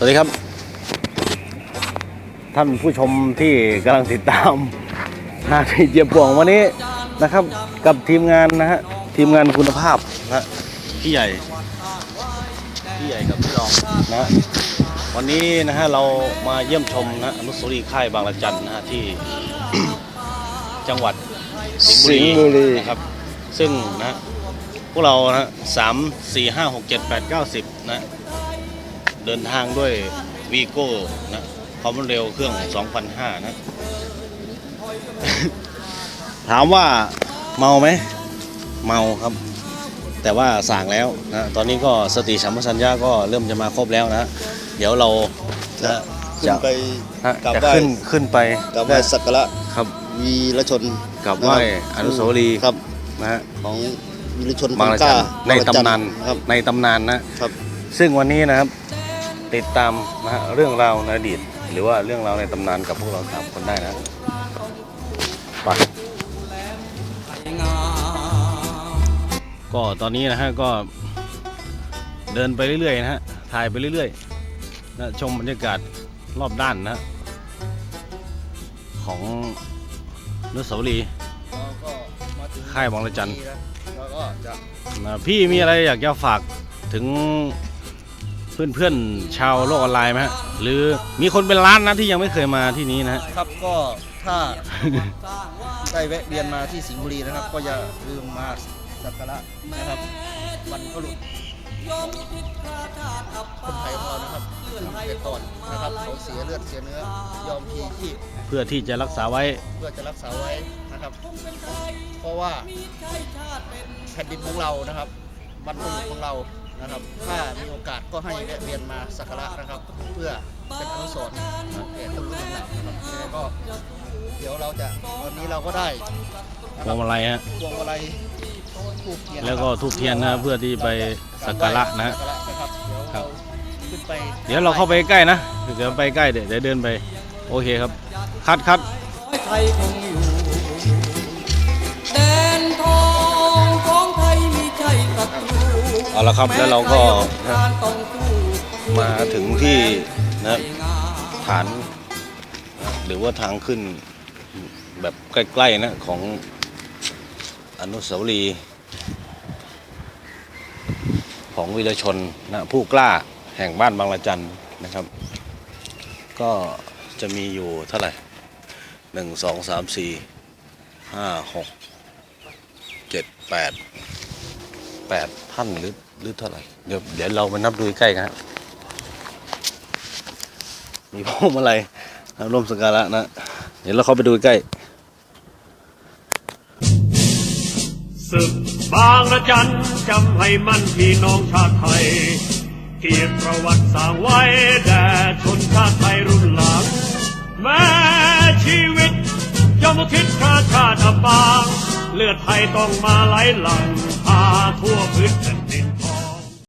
สวัสดีครับ ท่านผู้ชมที่กำลังติดตามหาที่เจียบป่วงวันนี้นะครับ กับทีมงานนะฮะทีมงานคุณภาพนะฮะพี่ใหญ่พี่ใหญ่กับพี่รองนะฮะวันนี้นะฮะเรามาเยี่ยมชมนะอนุสาวรีย์ค่ายบางระจันนะฮะที่ จังหวัดสิงห์บุรีนะครับซึ่งนะฮะพวกเรานะฮะสามสี่ห้าหกเจ็ดแปดเก้าสิบนะ เดินทางด้วยวีโก้นะความรวดเร็วเครื่อง 2,500 นะ ถามว่าเมาไหม เมาครับ แต่ว่าสั่งแล้วนะตอนนี้ก็สติสัมปชัญญะก็เริ่มจะมาครบแล้วนะ เดี๋ยวเราจะขึ้นจะไปฮะกราบจะไหว้ขึ้นขึ้นไปกับไหว้สักการะครับวีรชนกับไหว้อนุสาวรีย์ครับนะฮะของวีรชนบางระกจัล้านในตำนานครับในตำนานนะครับ ซึ่งวันนี้นะครับ ติดตามนะฮะเรื่องราวในอดีต หรือว่าเรื่องราวในตำนานกับพวกเราสามคนได้นะไปก็ตอนนี้นะฮะก็เดินไปเรื่อยๆนะฮะถ่ายไปเรื่อยๆนะชมบรรยากาศรอบด้านนะของนุสาวรีค่ายบางระจันนะพี่มีอะไรอยากจะฝากถึง เพื่อนๆชาวโลกออนไลน์ไหมฮะหรือมีคนเป็นล้านนะที่ยังไม่เคยมาที่นี้นะฮะ ครับก็ถ้าได้แวะเวียนมาที่สิงห์บุรีนะครับ ก็อย่าลืมมาสักการะนะครับบรรพบุรุษคนไทยของเรานะครับซึ่งแต่ก่อนนะครับเขาเสียเลือดเสียเนื้อยอมพีชีพเพื่อที่จะรักษาไว้เพื่อจะรักษาไว้นะครับ เพราะว่าแผ่นดินของเรานะครับบรรพบุรุษของเรา นะครับ ถ้ามีโอกาสก็ให้แวะเวียนมาสักการะนะครับ เพื่อเป็นอนุสรณ์แก่คนรุ่นหลังนะครับยังไงก็เดี๋ยวเราจะวันนี้เราก็ได้นะพควรังบมาลัยฮะพวงมาลัยทูบเทียนแล้วก็ธูปเทียนนะเพื่อที่ไปสักการะนะฮะสักการะนะครับเดี๋ยวครับเราขึ้นไปเดี๋ยวเราเข้าไปใกล้นะ เดี๋ยวไปใกล้เดี๋ยวเดี๋ยวเดินไป โอเคครับ คัดคัด ไทยคงอยู่ เอาละครับแล้วเราก็มาถึงที่นะฐาน หรือว่าทางขึ้นแบบใกล้ ๆ นะ ของอนุสาวรีย์ของวีรชนนะผู้กล้าแห่งบ้านบางละจันนะครับ ก็จะมีอยู่เท่าไหร่หนึ่งสองสามสี่ห้าหกเจ็ดแปด แปดท่านหรือหรือเท่าไหร่เดี๋ยวเดี๋ยวเรามานับดูใกล้ๆกันฮะมีพวงมาลัยนะร่วมสักการะนะ เดี๋ยวเราเข้าไปดูใกล้ศึกบางระจันจำให้มั่นพี่น้องชาติไทย เกียรติประวัติสร้างไว้แด่ชนชาติไทยรุ่นหลัง แม้ชีวิตย่อมอุทิศพระชาติอับปาง เลือดไทยต้องมาไหลหลั่ง พาทั่วพื้นแผ่นดินท